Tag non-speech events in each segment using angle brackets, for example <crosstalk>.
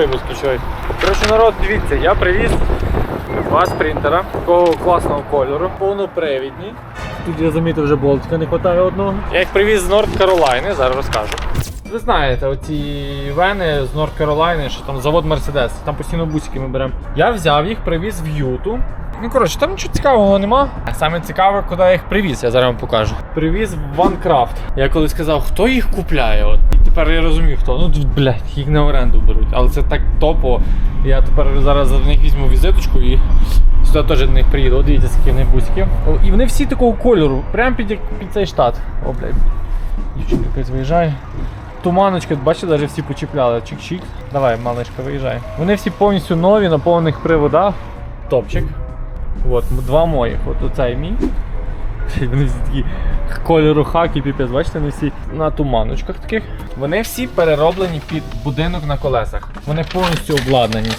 топай вискочай. Коротше, народ, дивіться, я привіз два спринтера такого класного кольору, повнопривідні. Тут я замітив, вже болтика не вистачає одного. Я їх привіз з Норд Каролайни, зараз розкажу. Ви знаєте, оці вени з Норд Каролайни, що там завод Мерседес, там постійно бусики ми беремо. Я взяв їх, привіз в Юту. Ну коротше, там нічого цікавого нема. Саме цікаве, куди я їх привіз, я зараз вам покажу. Привіз в OneCraft. Я колись сказав, хто їх купляє. От. Тепер я розумію, хто. Ну, блядь, їх на оренду беруть. Але це так топо. Я тепер зараз за них візьму візиточку і сюди теж до них приїду. От дивіться, скільки в них бусиків. І вони всі такого кольору, прямо під, під цей штат. О, блядь. Дівчинка якась виїжджає. Туманочки, бачите, навіть всі почіпляли. Чик-чик. Давай, малишка, виїжджай. Вони всі повністю нові, на повних приводах. Топчик. От, два моїх. От оцей мій. <laughs> Вони всі такі кольору хаки, піпець, бачите, вони всі на туманочках таких. Вони всі перероблені під будинок на колесах. Вони повністю обладнані.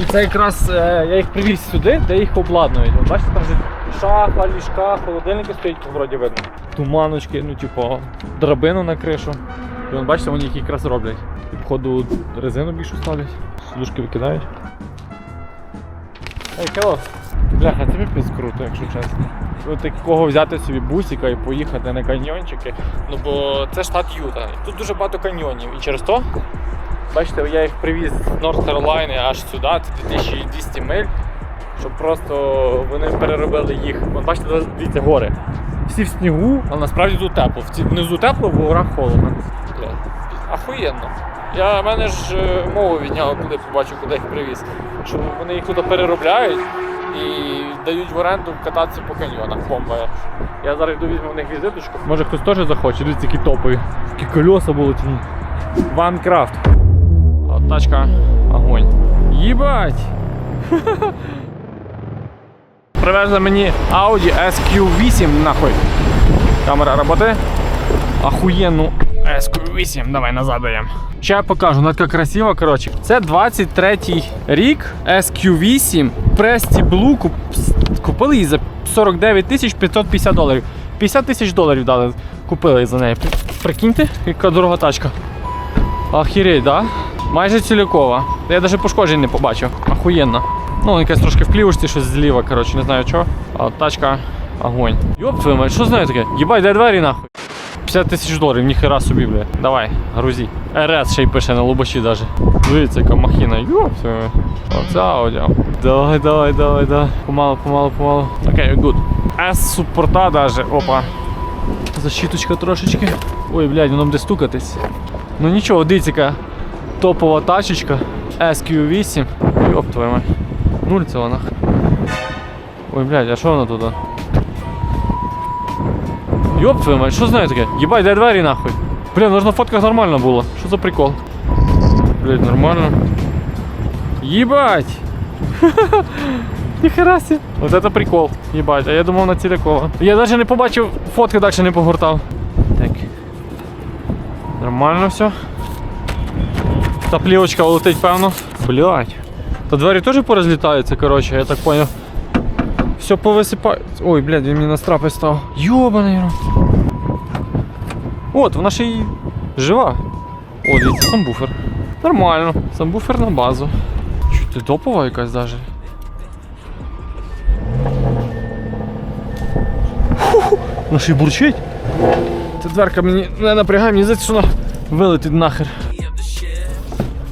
І це якраз е, я їх привіз сюди, де їх обладнують. Бачите, там вже шафа, ліжка, холодильники стоять, вроді видно. Туманочки, ну типу, драбину на кришу. І бачите, вони їх якраз роблять. Походу резину більшу ставлять, сидушки викидають. Ей, hello. Бляха, це піпець круто, якщо чесно. От такого взяти собі бусика і поїхати на каньйончики. Ну бо це штат Юта. Тут дуже багато каньйонів. І через то, бачите, я їх привіз з Норт Каролайни аж сюди, це 2200 миль. Щоб просто вони переробили їх. От бачите, дивіться, гори. Всі в снігу, але насправді тут тепло. Внизу тепло, в горах холодно. Ахуєнно. Я в мене ж е, мову відняло, коли побачив, куди їх привіз. Що вони їх тут переробляють і дають в оренду кататися по каньйонах. Бомба. Я зараз йду візьму в них візиточку. Може хтось теж захоче, дивіться, які топові. Такі колеса були ті. Ванкрафт. От тачка огонь. Їбать! <laughs> Привезли мені Audi SQ8 нахуй. Камера працює? Охуєнну SQ8. Давай назад даємо. Ще я покажу, вона така красива, коротше. Це 23-й рік SQ8 Presті Blue. Куп... Купили її за 49 тисяч 550 доларів. 50 тисяч доларів дали, купили за неї. Прикиньте, яка дорога тачка. Охереть, да? Майже цілякова. Я навіть пошкоджень не побачив. Охуєнно. Ну, якась трошки в плівочці, щось зліва, коротше, не знаю чого. А тачка огонь. Йоп твою мать, що знаю таке? Єбать, дай двері нахуй. 50 тисяч доларів, ніхера собі, бля. Давай, грузі. РС ще й пише на лобачі даже. Дивіться, яка махіна. Оце аудіо. Давай, давай, давай, давай. Помалу, помалу, помалу. Окей, good. С супорта даже. Опа. Защиточка трошечки. Ой, блядь, воно буде стукатись. Ну нічого, дивіться, топова тачечка SQ8. Йоп твою мать. Нуль це вона. Ой, блядь, а що вона тут? Йоп твою мать, що знаю таке? Єбать, дай двері нахуй. Блін, ну ж фотках нормально було. Що за прикол? Блядь, нормально. Єбать! <laughs> Ніхера себе. Вот это прикол. Єбать, а я думав на Цілякова. Я навіть не побачив, фотки далі не погортав. Так. Нормально все. Та плівочка летить, певно. Блять. Та двері теж порозлітаються, коротше, я так поняв. Все повисипається. Ой, блядь, він мені на страпи став. Йобаний. От, вона ще й жива. О, дивіться, самбуфер. Нормально. Самбуфер на базу. Чуть ти топова якась даже. Ну ще й бурчить. Ця дверка мені не напрягає, мені здається, що вона вилетить нахер.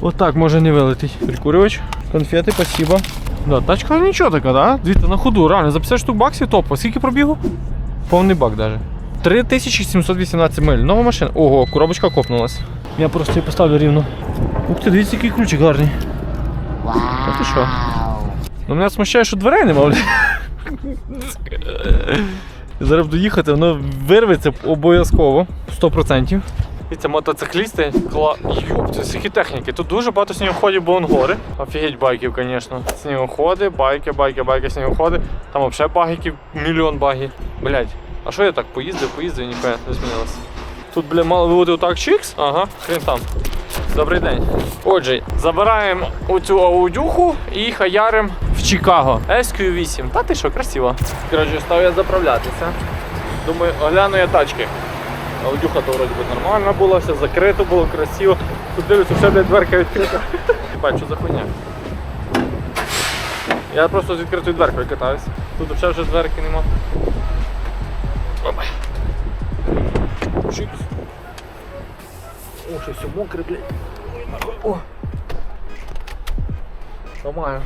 Отак може не вилетить. Прикурювач, конфети, спасибо. Да, тачка нічого така, да? Дивіться, на ходу, реально, за 50 штук баксів топа. Скільки пробігу? Повний бак даже. 3718 миль. Нова машина. Ого, коробочка копнулась. Я просто її поставлю рівно. Ух ти, дивіться, який ключик гарний. А ти що? Ну мене смущає, що дверей нема. Зараз буду їхати, воно вирветься обов'язково. 100%. І мотоциклісти. Кла... Йоп, це скільки техніки. Тут дуже багато снігоходів, бо вон гори. Офігеть байків, звісно. Снігоходи, байки, байки, байки, снігоходи. Там взагалі багіків, мільйон багів. Блять, а що я так поїздив, поїздив, ніхуя не змінилося. Тут, бля, мало виводи отак чикс. Ага, хрен там. Добрий день. Отже, забираємо оцю аудюху і хаярим в Чикаго. SQ8. Та ти що, красиво. Коротше, став я заправлятися. Думаю, огляну я тачки. Аудюха то вроді би нормально була, все закрито було, красиво. Тут дивлюся, все, блядь, дверка відкрита. Бать, що за хуйня? Я просто з відкритою дверкою катаюсь. Тут взагалі вже дверки нема. Чикс. О, що все мокре, блядь. О. Нормально.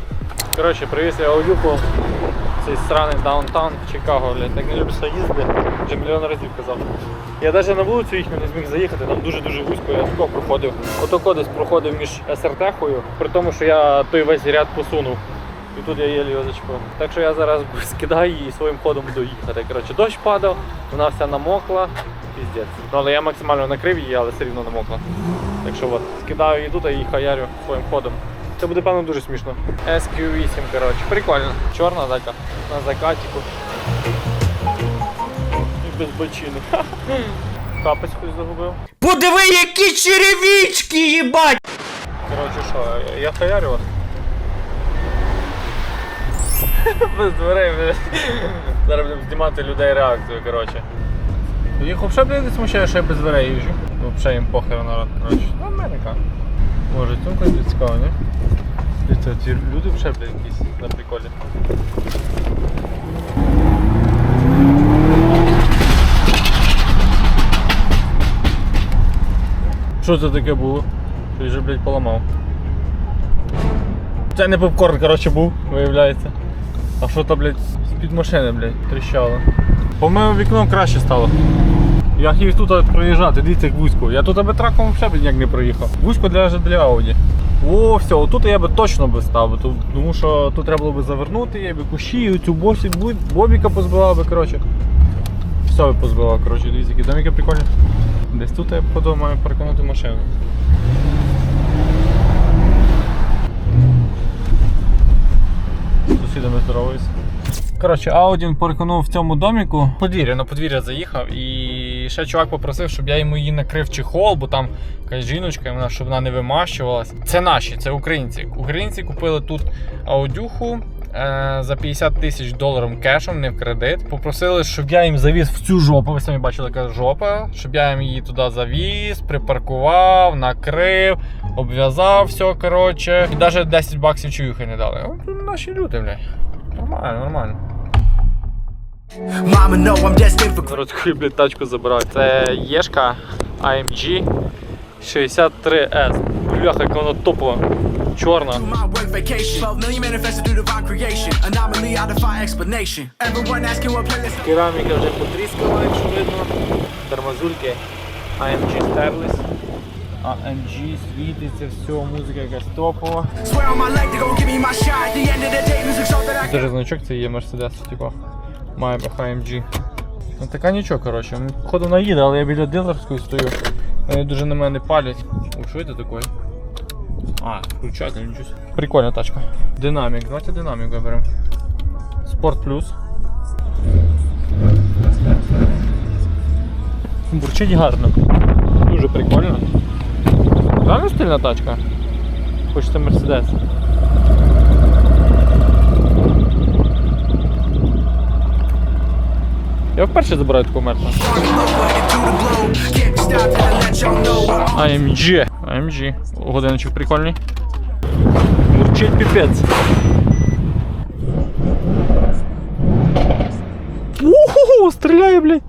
Коротше, привіз я аудюку цей сраний даунтаун в Чикаго, блядь. Так не люблю їздити, вже мільйон разів казав. Я навіть на вулицю їхню не зміг заїхати, там дуже-дуже вузько, я тако проходив. Отако десь проходив між СРТ-хою, при тому, що я той весь ряд посунув. І тут я єлі його зачепив. Так що я зараз <laughs> скидаю її і своїм ходом буду їхати. Коротше, дощ падав, вона вся намокла. Піздець. Ну, але я максимально накрив її, але все рівно намокла. Так що от, скидаю її тут і хаярю своїм ходом. Це буде, певно, дуже смішно. SQ8, коротше, прикольно. Чорна така, на закатіку. Без бочини. Капець хтось загубив. Подиви, які черевички, їбать! Коротше, що, я хаярю вас. <laughs> Без дверей, блядь. Зараз будемо знімати людей реакцію, коротше. Їх взагалі блядь, не смущає, що я без дверей їжджу. Взагалі їм похер народ, коротше. Ну, Америка. Може, цьому буде цікаво, ні? Дивіться, ці люди взагалі, блядь, якісь на приколі. Що це таке було? Щось же, блядь, поламав. Це не попкорн, коротше, був, виявляється. А що то, блядь, з-під машини, блядь, тріщало. По моєму вікном краще стало. Я хотів тут проїжджати, дивіться, як вузько. Я тут аби траком взагалі ніяк не проїхав. Вузько для, для Ауді. О, все, отут я би точно би став, тому що тут треба було би завернути, я би кущі, цю босі, бобіка позбивав би, коротше. Все би позбивав, коротше, дивіться, які домики прикольні. Десь тут я походу маю переконати машину. З сусідами здороваюся. Коротше, Аудін переконав в цьому доміку. Подвір'я, на подвір'я заїхав і ще чувак попросив, щоб я йому її накрив чехол, бо там якась жіночка, вона, щоб вона не вимащувалась. Це наші, це українці. Українці купили тут аудюху. Е, За 50 тисяч доларів кешем, не в кредит. Попросили, щоб я їм завіз в цю жопу. Ви самі бачили, яка жопа. Щоб я їм її туди завіз, припаркував, накрив, обв'язав все, коротше. І навіть 10 баксів чуюхи не дали. О, тут наші люди, блядь. Нормально, нормально. Mama, know I'm destined for Народ, блядь, тачку забираю. Це Єшка AMG 63S. Бляха, яка вона топова. Чорна. my work vacation. 12 million manifested through divine creation. Anomaly, I defy explanation. Everyone asking what playlist. Кераміка вже потріскала, якщо видно. Тормозульки AMG стерлись. AMG світиться, все, музика якась топова. Це значок, це є Mercedes, типа. Має AMG. Ну така нічого, коротше. Походу наїде, але я біля дилерської стою. Вони дуже на мене палять. О, що це таке? А, включатель, нічого. собі. Прикольна тачка. Динамік, давайте динамік виберемо. Спорт плюс. Бурчить гарно. Дуже прикольно. Реально стильна тачка. Хочеться Мерседес. Я вперше забираю таку мерку. do AMG. Годиночок прикольний. Мурчить піпець. Уху, стріляє, блядь.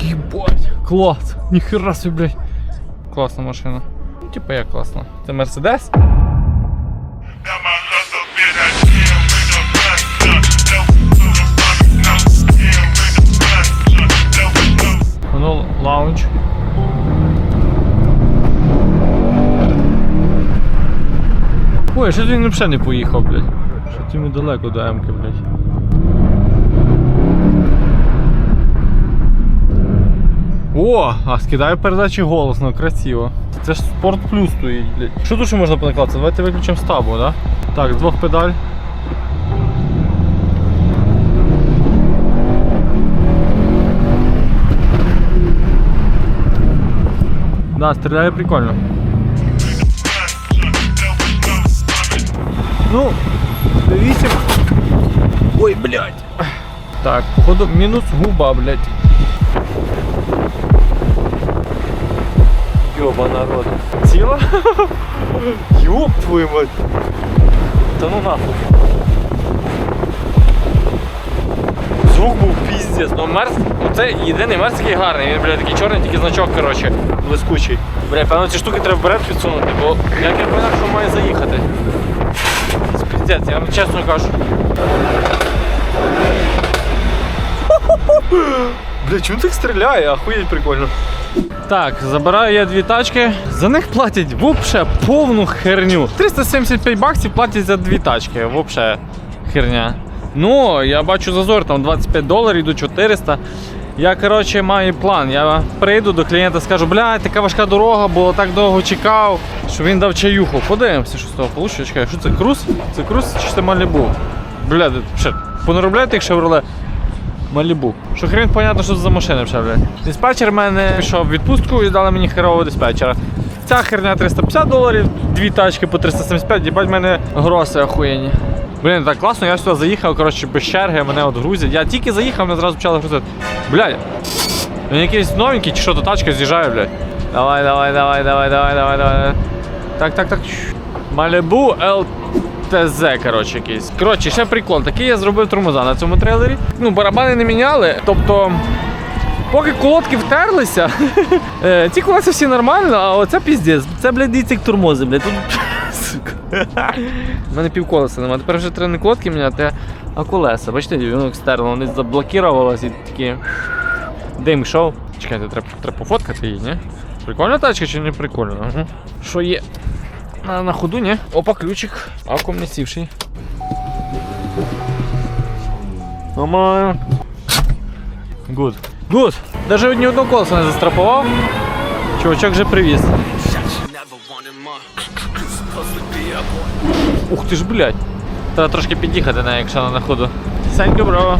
Єбать, клас. Ніхера собі, блядь. Класна машина. Ну, типа як класна. Це Мерседес? Ой, що він взагалі не поїхав, блядь. Що йому далеко до М-ки, блядь. О, а скидаю передачі голосно, красиво. Це ж спорт плюс стоїть, блядь. Що тут ще можна понакласти? Давайте виключимо стабу, да? Так, з двох педаль. Да, стріляє прикольно. Ну, 8. Ой, блядь. Так, походу мінус губа, блядь. Йобана рот. Ціла? Йоп твою мать. Та ну нахуй. Звук був піздець. Ну мерз, ну це єдиний мерз такий гарний. Він, бля, такий чорний, тільки значок, коротше, блискучий. Бля, певно, ці штуки треба вперед підсунути, бо як я поняв, що має заїхати. Піздець, я вам чесно кажу. <laughs> Бля, чому так стріляє? Ахуєть прикольно. Так, забираю я дві тачки. За них платять вообще повну херню. 375 баксів платять за дві тачки. Вообще херня. Ну, я бачу зазор, там 25 доларів до 400. Я, коротше, маю план. Я прийду до клієнта, скажу, блядь, така важка дорога, бо так довго чекав, що він дав чаюху. Подивимося, що з того вийде. Чекай, що це круз? Це круз чи це Малібу? Бля, ще понаробляєте їх шевроле? Малібу. Що хрен понятно, що це за машина вже, блядь. Диспетчер мене пішов в відпустку і дали мені херового диспетчера. Ця херня 350 доларів, дві тачки по 375, їбать в мене гроси охуєнні. Блін, так класно, я сюди заїхав, коротше, без черги, мене от грузять. Я тільки заїхав, мене зразу почали грузити. Блядь, він якийсь новенький чи що то тачка з'їжджає, блядь. Давай, давай, давай, давай, давай, давай, давай. Так, так, так. Малібу ЛТЗ, коротше, якийсь. Коротше, ще прикол. Такий я зробив тормоза на цьому трейлері. Ну, барабани не міняли. Тобто, поки колодки втерлися, <laughs> е, ці колеса всі нормально, а оце піздець. Це, блядь, як тормози, блядь. У мене півколеса немає. Тепер вже треба не колодки міняти, а колеса. Бачите, воно екстерно, вони заблокувалося і такі. Дим йшов. Чекайте, треба, треба пофоткати її, ні? Прикольна тачка чи не прикольна? Угу. Що є? На, на ходу, ні? Опа, ключик. Акум не сівший. Нормально. Гуд. Гуд. Даже ні одного колеса не застрапував. Чувачок вже привіз. Ух ти ж, блядь. Треба трошки під'їхати, на, якщо вона на ходу. You, bro.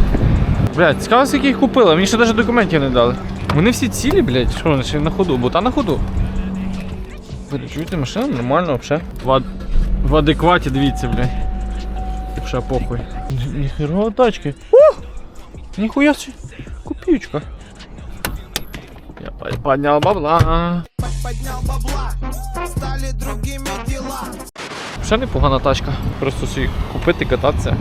Блядь, цікаво, скільки їх купили. Мені ще навіть документів не дали. Вони всі цілі, блядь, що вони ще на ходу, бо та на ходу. Ви чуєте машина? Нормально взагалі. В, ад... в адекваті, дивіться, блядь. Ще похуй. Ні- Ніхера тачки. О! Ніхуя собі. Копійочка. Я по- поднял бабла. поднял бабла, стали другими дела. Ще непогана тачка. Просто собі купити, кататися.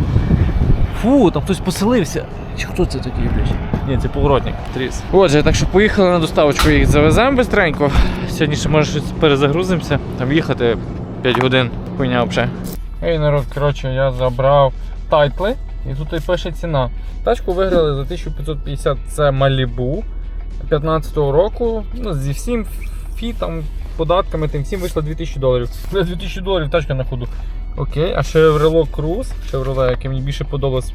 Фу, там хтось поселився. Чи хто це такий, блядь? Ні, це поворотник. Тріс. Отже, так що поїхали на доставочку, їх завеземо бистренько. Сьогодні ще може щось перезагрузимося. Там їхати 5 годин. Хуйня взагалі. Ей, народ, коротше, я забрав тайтли. І тут і пише ціна. Тачку виграли за 1550 це Malibu 15-го року. Ну, зі всім фітом, податками, тим всім вийшло 2000 доларів. <laughs> 2000 доларів тачка на ходу. Окей, а Chevrolet Cruze, Chevrolet, яке мені більше подобалось,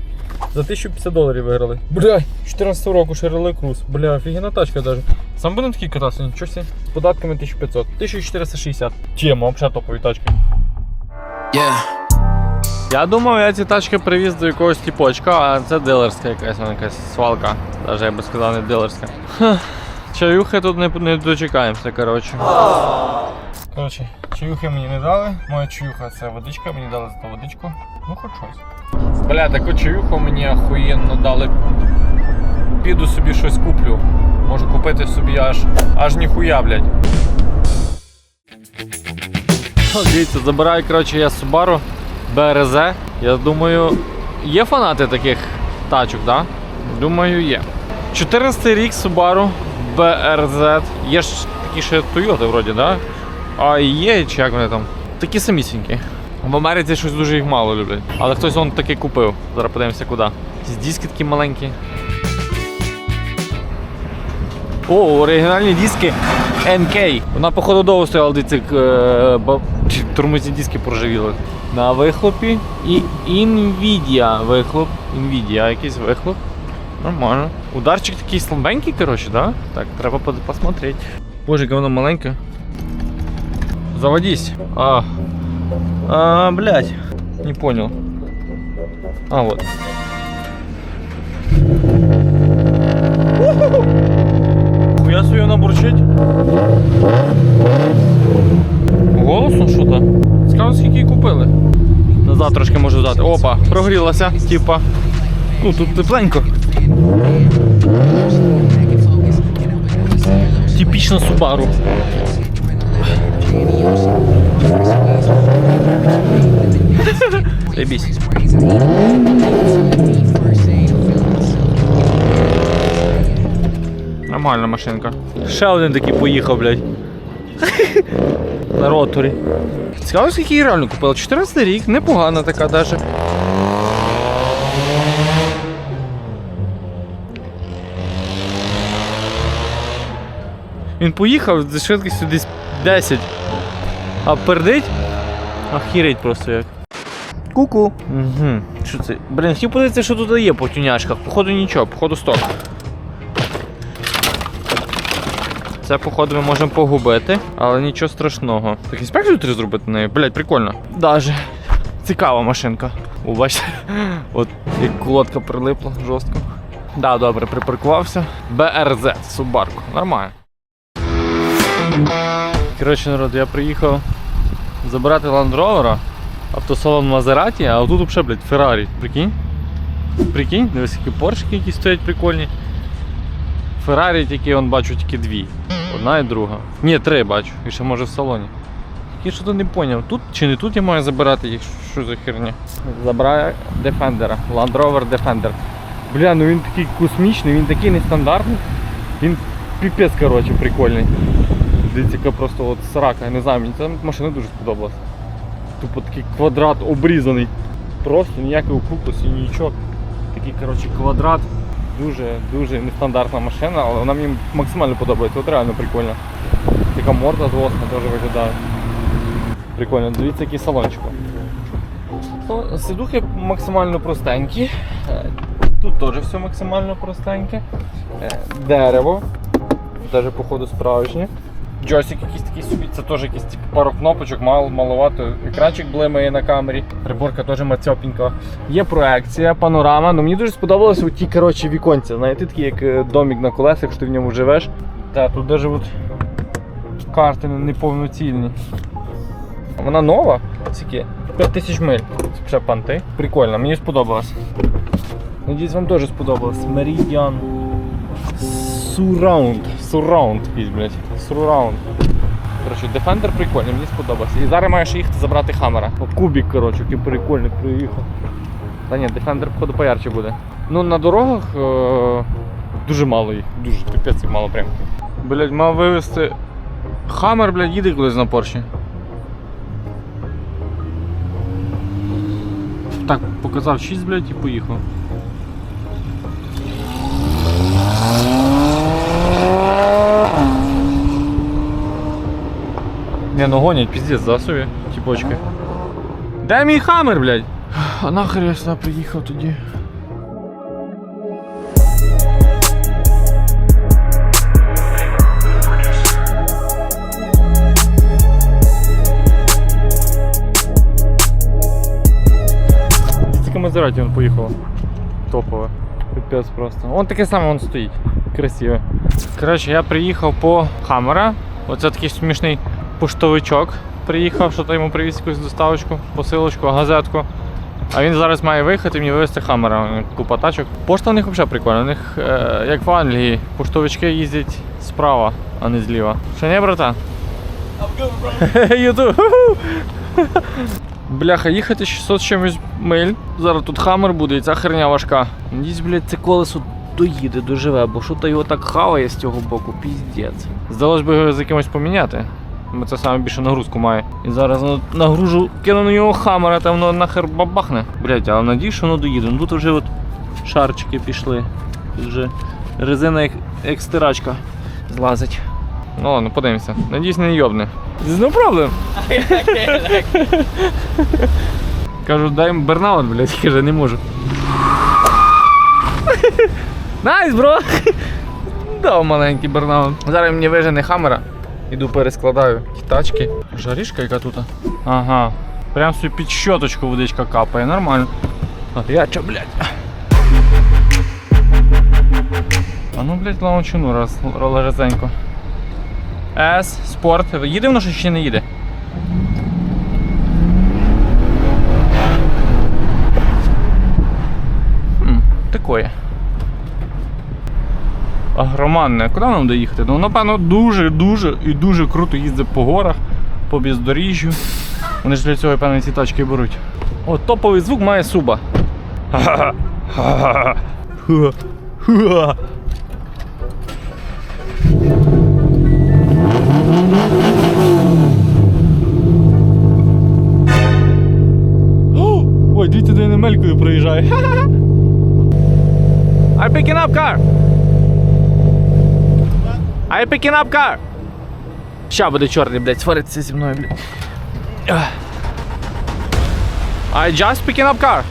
за 1050 доларів виграли. Бля, 14 року Chevrolet Cruze. Бля, офігенна тачка даже. Сам будемо такий кататися, нічого себе. З податками 1500. 1460. Тема, взагалі топові тачки. Yeah. Я думав, я ці тачки привіз до якогось тіпочка, а це дилерська якась, вона якась свалка. Навіть я би сказав, не дилерська. Чаюхи тут не, не дочекаємося, коротше. Коротше, чаюхи мені не дали. Моя чаюха це водичка, мені дали за водичку. Ну хоч щось. Бля, таку чаюху мені охуєнно дали. Піду собі щось куплю. Можу купити собі аж аж ніхуя, блядь. О, Дивіться, забираю коротше, я Subaru BRZ. Я думаю, є фанати таких тачок, так? Да? Думаю, є. 14 рік Subaru BRZ. Є ж такі ще Toyota вроді, да? А є, чи як вони там? Такі самісінькі. В Америці щось дуже їх мало люблять. Але хтось вон таки купив. Зараз подивимося куди. Якісь диски такі маленькі. О, оригінальні диски NK. Вона, походу, довго стояла до цих е, ба- тормозні диски проживіли. На вихлопі і Nvidia вихлоп. Nvidia якийсь вихлоп. Нормально. Ударчик такий слабенький, коротше, да? Так, треба посмотреть. Боже, яке воно маленьке. Заводись. А. А, блядь. Не понял. А, вот. Хуя собі вона бурчить. Голосно що то? Цікаво, скільки її купили. Назад трошки можу дати. Опа, прогрілася, типа. Ну тут тепленько. Subaru. Заебись. Нормальна машинка. Ще один такий поїхав, блядь. На роторі. Цікаво, скільки її реально купила. 14 рік, непогана така даже. Він поїхав зі швидкістю десь 10. А пердить? Ахірить просто як. Ку-ку. Угу. Що це? Блін, хотів подивитися, що тут є по тюняшках. Походу нічого, походу сток. Це, походу, ми можемо погубити, але нічого страшного. Так інспекцію треба зробити на неї. Блять, прикольно. Даже. Цікава машинка. О, бачите? <laughs> От як колодка прилипла жорстко. Да, добре, припаркувався. БРЗ, Субарку. Нормально. Коротше, народ, я приїхав забирати Land Rover, автосалон Мазераті, а отут взагалі, блядь, Феррарі. Прикинь? Прикинь, дивись, які поршики, які стоять прикольні. Феррарі тільки он бачу тільки дві. Одна і друга. Ні, три бачу. І ще може в салоні. Я що то не зрозумів. Тут чи не тут я маю забирати їх? Що за херня? Забираю Defender. Land Rover Defender. Бля, ну він такий космічний, він такий нестандартний. Він піпець, коротше, прикольний. Дивіться, просто от срака, я не знаю, мені ця машина дуже сподобалась. Тупо такий квадрат обрізаний. Просто ніякого кукусу, нічого. Такий коротше, квадрат. Дуже дуже нестандартна машина, але вона мені максимально подобається. От реально прикольно. Така морда злосна теж виглядає. Прикольно, дивіться, який салончик. Ну, Сидухи максимально простенькі. Е, Тут теж все максимально простеньке. Е, Дерево. Даже походу справжнє. Джойстик якийсь такий собі, це теж якийсь типу, пару кнопочок, мало, маловато. Екранчик блимає на камері, приборка теж мацьопінька. Є проекція, панорама. Ну мені дуже сподобалося ті коротше, віконця. Знаєте, такі як е, домик на колесах, що ти в ньому живеш. Та тут навіть от карти неповноцільні. Вона нова, скільки? 5 тисяч миль. Це панти. Прикольно, мені сподобалось. Надіюсь, вам теж сподобалось. Meridian Surround. Surround якийсь, Surround. Коротше, Defender прикольний, мені сподобався. І зараз маєш їхати забрати Хаммера. О, кубік, коротше, який прикольний приїхав. Та ні, Defender, походу, поярче буде. Ну, на дорогах е- дуже мало їх. Дуже піпець їх мало прям. Блядь, мав вивезти. Хаммер, блядь, їде колись на Порші. Так, показав 6, блядь, і поїхав. Не, ну гонять, пиздец, да, собі, тіпочки. Де мій хаммер, блядь? А нахер я сюди приїхав тоді. Тільки Мазераті він поїхав. Топове. Пипець просто. Вон таке саме він стоїть. Красиве. Коротше, я приїхав по Хаммера. Оце такий смішний поштовичок. Приїхав, що то йому привіз якусь доставочку, посилочку, газетку. А він зараз має виїхати і мені вивезти них Купа тачок. Пошта у них взагалі прикольна. У них, е, як в Англії, поштовички їздять справа, а не зліва. Що не, братан? Ютуб. <laughs> Бляха, їхати 600 чимось миль. Зараз тут хаммер буде, і ця херня важка. Надіюсь, блядь, це колесо доїде, доживе, бо що то його так хаває з цього боку, піздець. Здалось би його з якимось поміняти. Бо це саме більше нагрузку має. І зараз ну, нагружу, кину на нього хаммера, там воно нахер бабахне. Блять, але надію, що воно доїде. Ну тут вже от шарчики пішли. Тут вже резина як, як стирачка злазить. Ну ладно, подивимося. Надіюсь, не йобне. No problem. <laughs> Кажу, дай бернаут, блядь, каже, не можу. <laughs> Найс, бро! <laughs> Дав маленький бернаут. Зараз мені вижене хамера. Іду перескладаю ті тачки. Жарішка яка тут? Ага. Прям собі під щоточку водичка капає, нормально. Гаряча, блядь. А ну, блядь, лаунчину раз разенько. С, спорт. Їде воно що ще не їде? Хм, такое. Агроманне. Куди нам доїхати? Ну, напевно, дуже-дуже і дуже круто їздить по горах. по бездоріжжю. Вони ж для цього, певно, ці тачки беруть. О, топовий звук має суба. Ой, дивіться, де немелькою проїжджає. I picking up car. I picking up car. Ща буде чорний, блядь, сваритися зі мною, блядь. I just picking up car.